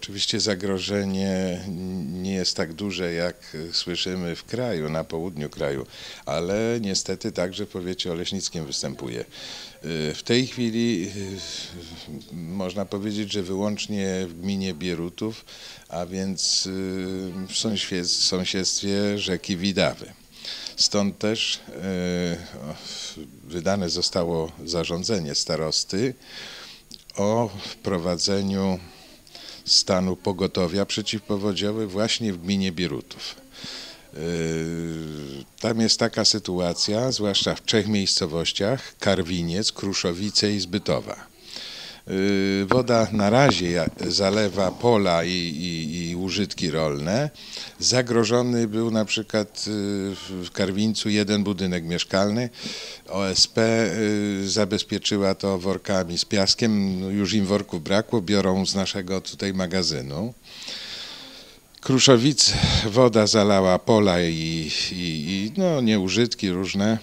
Oczywiście zagrożenie nie jest tak duże, jak słyszymy w kraju, na południu kraju, ale niestety także w powiecie oleśnickim występuje. Y, W tej chwili y, można powiedzieć, że wyłącznie w gminie Bierutów, a więc y, w sąsied- sąsiedztwie rzeki Widawy. Stąd też wydane zostało zarządzenie starosty o wprowadzeniu stanu pogotowia przeciwpowodziowy właśnie w gminie Bierutów. Yy, Tam jest taka sytuacja, zwłaszcza w trzech miejscowościach, Karwiniec, Kruszowice i Zbytowa. Yy, Woda na razie zalewa pola i, i, i użytki rolne. Zagrożony był na przykład yy, w Karwińcu jeden budynek mieszkalny. OSP yy, zabezpieczyła to workami z piaskiem. No, Już im worków brakło, biorą z naszego tutaj magazynu. Kruszowic woda zalała pola i, i, i no, nieużytki różne.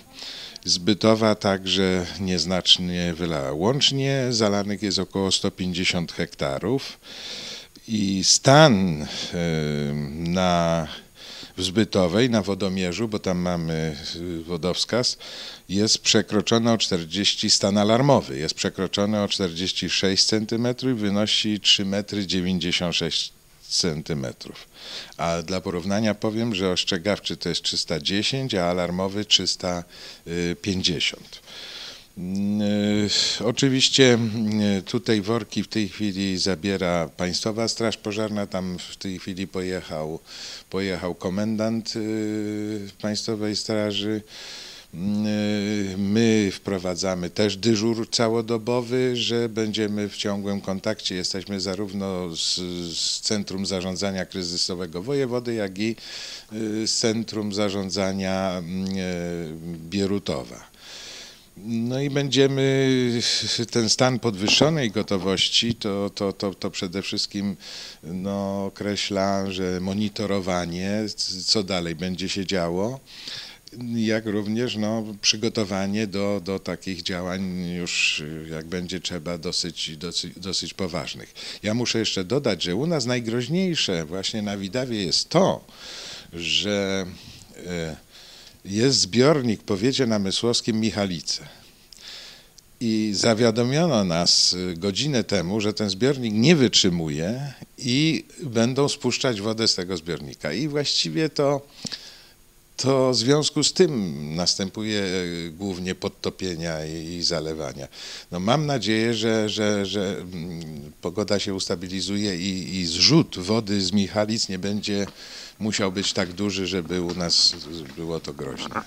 Zbytowa także nieznacznie wylała. Łącznie zalanych jest około 150 hektarów i stan na w Zbytowej, na wodomierzu, bo tam mamy y, wodowskaz, jest przekroczony o 40, stan alarmowy jest przekroczony o 46 cm i wynosi 3,96 m centymetrów. A dla porównania powiem, że ostrzegawczy to jest 310, a alarmowy 350. Mm, y, Oczywiście y, tutaj worki w tej chwili zabiera Państwowa Straż Pożarna, tam w tej chwili pojechał, pojechał komendant y, Państwowej Straży. Y, My wprowadzamy też dyżur całodobowy, że będziemy w ciągłym kontakcie. Jesteśmy zarówno z, z Centrum Zarządzania Kryzysowego Wojewody, jak i y, z Centrum Zarządzania y, Bierutowa. No i będziemy ten stan podwyższonej gotowości, to, to, to, to przede wszystkim no, określa, że monitorowanie, co dalej będzie się działo, jak również no, przygotowanie do, do takich działań już jak będzie trzeba dosyć, dosyć, dosyć poważnych. Ja muszę jeszcze dodać, że u nas najgroźniejsze właśnie na Widawie jest to, że e, jest zbiornik w powiecie Michalice. I zawiadomiono nas y, godzinę temu, że ten zbiornik nie wytrzymuje i będą spuszczać wodę z tego zbiornika. I właściwie to, to w związku z tym następuje y, głównie podtopienia i, i zalewania. No mam nadzieję, że, że, że mm, pogoda się ustabilizuje i, i zrzut wody z Michalic nie będzie musiał być tak duży, żeby u nas było to groźne.